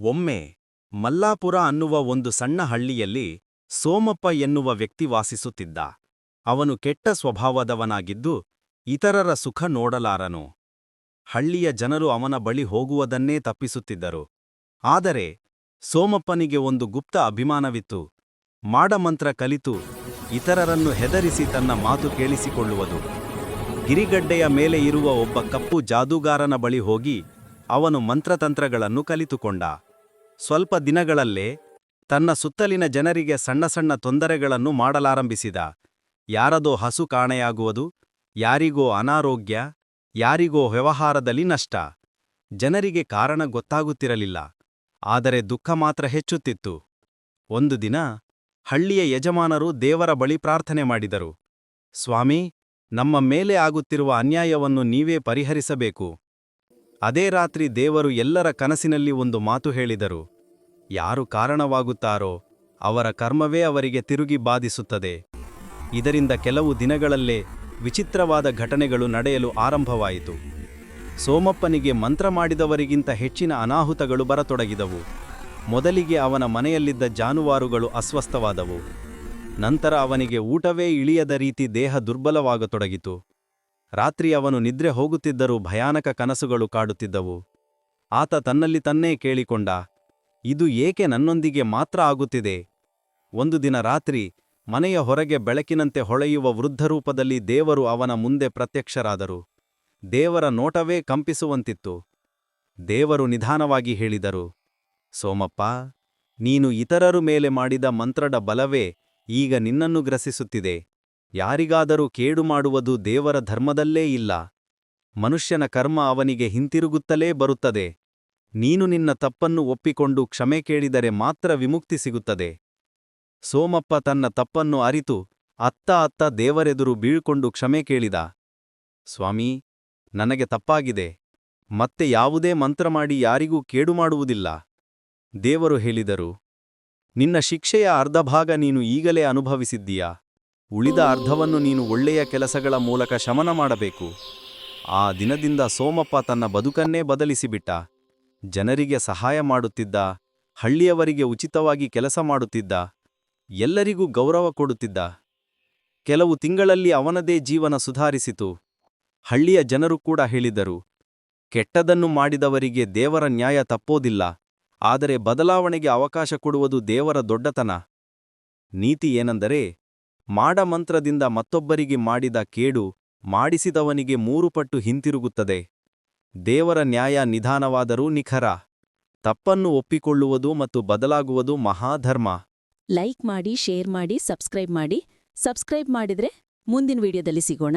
ಒಮ್ಮೆ ಮಲ್ಲಾಪುರ ಅನ್ನುವ ಒಂದು ಸಣ್ಣ ಹಳ್ಳಿಯಲ್ಲಿ ಸೋಮಪ್ಪ ಎನ್ನುವ ವ್ಯಕ್ತಿ ವಾಸಿಸುತ್ತಿದ್ದ. ಅವನು ಕೆಟ್ಟ ಸ್ವಭಾವದವನಾಗಿದ್ದು ಇತರರ ಸುಖ ನೋಡಲಾರನು. ಹಳ್ಳಿಯ ಜನರು ಅವನ ಬಳಿ ಹೋಗುವುದನ್ನೇ ತಪ್ಪಿಸುತ್ತಿದ್ದರು. ಆದರೆ ಸೋಮಪ್ಪನಿಗೆ ಒಂದು ಗುಪ್ತ ಅಭಿಮಾನವಿತ್ತು. ಮಾಡಮಂತ್ರ ಕಲಿತು ಇತರರನ್ನು ಹೆದರಿಸಿ ತನ್ನ ಮಾತು ಕೇಳಿಸಿಕೊಳ್ಳುವುದು. ಗಿರಿಗಡ್ಡೆಯ ಮೇಲೆ ಇರುವ ಒಬ್ಬ ಕಪ್ಪು ಜಾದೂಗಾರನ ಬಳಿ ಹೋಗಿ ಅವನು ಮಂತ್ರತಂತ್ರಗಳನ್ನು ಕಲಿತುಕೊಂಡ. ಸ್ವಲ್ಪ ದಿನಗಳಲ್ಲೇ ತನ್ನ ಸುತ್ತಲಿನ ಜನರಿಗೆ ಸಣ್ಣ ಸಣ್ಣ ತೊಂದರೆಗಳನ್ನು ಮಾಡಲಾರಂಭಿಸಿದ. ಯಾರದೋ ಹಸು ಕಾಣೆಯಾಗುವುದು, ಯಾರಿಗೋ ಅನಾರೋಗ್ಯ, ಯಾರಿಗೋ ವ್ಯವಹಾರದಲ್ಲಿ ನಷ್ಟ. ಜನರಿಗೆ ಕಾರಣ ಗೊತ್ತಾಗುತ್ತಿರಲಿಲ್ಲ. ಆದರೆ ದುಃಖ ಮಾತ್ರ ಹೆಚ್ಚುತ್ತಿತ್ತು. ಒಂದು ದಿನ ಹಳ್ಳಿಯ ಯಜಮಾನರು ದೇವರ ಬಳಿ ಪ್ರಾರ್ಥನೆ ಮಾಡಿದರು. ಸ್ವಾಮಿ, ನಮ್ಮ ಮೇಲೆ ಆಗುತ್ತಿರುವ ಅನ್ಯಾಯವನ್ನು ನೀವೇ ಪರಿಹರಿಸಬೇಕು. ಅದೇ ರಾತ್ರಿ ದೇವರು ಎಲ್ಲರ ಕನಸಿನಲ್ಲಿ ಒಂದು ಮಾತು ಹೇಳಿದರು. ಯಾರು ಕಾರಣವಾಗುತ್ತಾರೋ ಅವರ ಕರ್ಮವೇ ಅವರಿಗೆ ತಿರುಗಿ ಬಾಧಿಸುತ್ತದೆ. ಇದರಿಂದ ಕೆಲವು ದಿನಗಳಲ್ಲೇ ವಿಚಿತ್ರವಾದ ಘಟನೆಗಳು ನಡೆಯಲು ಆರಂಭವಾಯಿತು. ಸೋಮಪ್ಪನಿಗೆ ಮಂತ್ರ ಮಾಡಿದವರಿಗಿಂತ ಹೆಚ್ಚಿನ ಅನಾಹುತಗಳು ಬರತೊಡಗಿದವು. ಮೊದಲಿಗೆ ಅವನ ಮನೆಯಲ್ಲಿದ್ದ ಜಾನುವಾರುಗಳು ಅಸ್ವಸ್ಥವಾದವು. ನಂತರ ಅವನಿಗೆ ಊಟವೇ ಇಳಿಯದ ರೀತಿ ದೇಹ ದುರ್ಬಲವಾಗತೊಡಗಿತು. ರಾತ್ರಿ ಅವನು ನಿದ್ರೆ ಹೋಗುತ್ತಿದ್ದರೂ ಭಯಾನಕ ಕನಸುಗಳು ಕಾಡುತ್ತಿದ್ದವು. ಆತ ತನ್ನಲ್ಲಿ ತನ್ನೇ ಕೇಳಿಕೊಂಡ, ಇದು ಏಕೆ ನನ್ನೊಂದಿಗೆ ಮಾತ್ರ ಆಗುತ್ತಿದೆ? ಒಂದು ದಿನ ರಾತ್ರಿ, ಮನೆಯ ಹೊರಗೆ ಬೆಳಕಿನಂತೆ ಹೊಳೆಯುವ ವೃದ್ಧರೂಪದಲ್ಲಿ ದೇವರು ಅವನ ಮುಂದೆ ಪ್ರತ್ಯಕ್ಷರಾದರು. ದೇವರ ನೋಟವೇ ಕಂಪಿಸುವಂತಿತ್ತು. ದೇವರು ನಿಧಾನವಾಗಿ ಹೇಳಿದರು, ಸೋಮಪ್ಪ, ನೀನು ಇತರರು ಮೇಲೆ ಮಾಡಿದ ಮಂತ್ರಡ ಬಲವೇ ಈಗ ನಿನ್ನನ್ನು ಗ್ರಸಿಸುತ್ತಿದೆ. ಯಾರಿಗಾದರೂ ಕೇಡು ಮಾಡುವುದು ದೇವರ ಧರ್ಮದಲ್ಲೇ ಇಲ್ಲ. ಮನುಷ್ಯನ ಕರ್ಮ ಅವನಿಗೆ ಹಿಂತಿರುಗುತ್ತಲೇ ಬರುತ್ತದೆ. ನೀನು ನಿನ್ನ ತಪ್ಪನ್ನು ಒಪ್ಪಿಕೊಂಡು ಕ್ಷಮೆ ಕೇಳಿದರೆ ಮಾತ್ರ ವಿಮುಕ್ತಿ ಸಿಗುತ್ತದೆ. ಸೋಮಪ್ಪ ತನ್ನ ತಪ್ಪನ್ನು ಅರಿತು ಅತ್ತ ಅತ್ತ ದೇವರೆದುರು ಬೀಳ್ಕೊಂಡು ಕ್ಷಮೆ ಕೇಳಿದ. ಸ್ವಾಮಿ, ನನಗೆ ತಪ್ಪಾಗಿದೆ. ಮತ್ತೆ ಯಾವುದೇ ಮಂತ್ರ ಮಾಡಿ ಯಾರಿಗೂ ಕೇಡು ಮಾಡುವುದಿಲ್ಲ. ದೇವರು ಹೇಳಿದರು, ನಿನ್ನ ಶಿಕ್ಷೆಯ ಅರ್ಧಭಾಗ ನೀನು ಈಗಲೇ ಅನುಭವಿಸಿದ್ದೀಯಾ? ಉಳಿದ ಅರ್ಧವನ್ನು ನೀನು ಒಳ್ಳೆಯ ಕೆಲಸಗಳ ಮೂಲಕ ಶಮನ ಮಾಡಬೇಕು. ಆ ದಿನದಿಂದ ಸೋಮಪ್ಪ ತನ್ನ ಬದುಕನ್ನೇ ಬದಲಿಸಿಬಿಟ್ಟ. ಜನರಿಗೆ ಸಹಾಯ ಮಾಡುತ್ತಿದ್ದ, ಹಳ್ಳಿಯವರಿಗೆ ಉಚಿತವಾಗಿ ಕೆಲಸ ಮಾಡುತ್ತಿದ್ದ, ಎಲ್ಲರಿಗೂ ಗೌರವ ಕೊಡುತ್ತಿದ್ದ. ಕೆಲವು ತಿಂಗಳಲ್ಲಿ ಅವನದೇ ಜೀವನ ಸುಧಾರಿಸಿತು. ಹಳ್ಳಿಯ ಜನರು ಕೂಡ ಹೇಳಿದರು, ಕೆಟ್ಟದನ್ನು ಮಾಡಿದವರಿಗೆ ದೇವರ ನ್ಯಾಯ ತಪ್ಪೋದಿಲ್ಲ, ಆದರೆ ಬದಲಾವಣೆಗೆ ಅವಕಾಶ ಕೊಡುವುದು ದೇವರ ದೊಡ್ಡತನ. ನೀತಿ ಏನೆಂದರೆ ಮಾಡಮಂತ್ರದಿಂದ ಮತ್ತೊಬ್ಬರಿಗೆ ಮಾಡಿದ ಕೇಡು ಮಾಡಿಸಿದವನಿಗೆ ಮೂರು ಪಟ್ಟು ಹಿಂತಿರುಗುತ್ತದೆ. ದೇವರ ನ್ಯಾಯ ನಿಧಾನವಾದರೂ ನಿಖರ. ತಪ್ಪನ್ನು ಒಪ್ಪಿಕೊಳ್ಳುವುದು ಮತ್ತು ಬದಲಾಗುವುದು ಮಹಾಧರ್ಮ. ಲೈಕ್ ಮಾಡಿ, ಶೇರ್ ಮಾಡಿ, ಸಬ್ಸ್ಕ್ರೈಬ್ ಮಾಡಿ. ಸಬ್ಸ್ಕ್ರೈಬ್ ಮಾಡಿದ್ರೆ ಮುಂದಿನ ವಿಡಿಯೋದಲ್ಲಿ ಸಿಗೋಣ.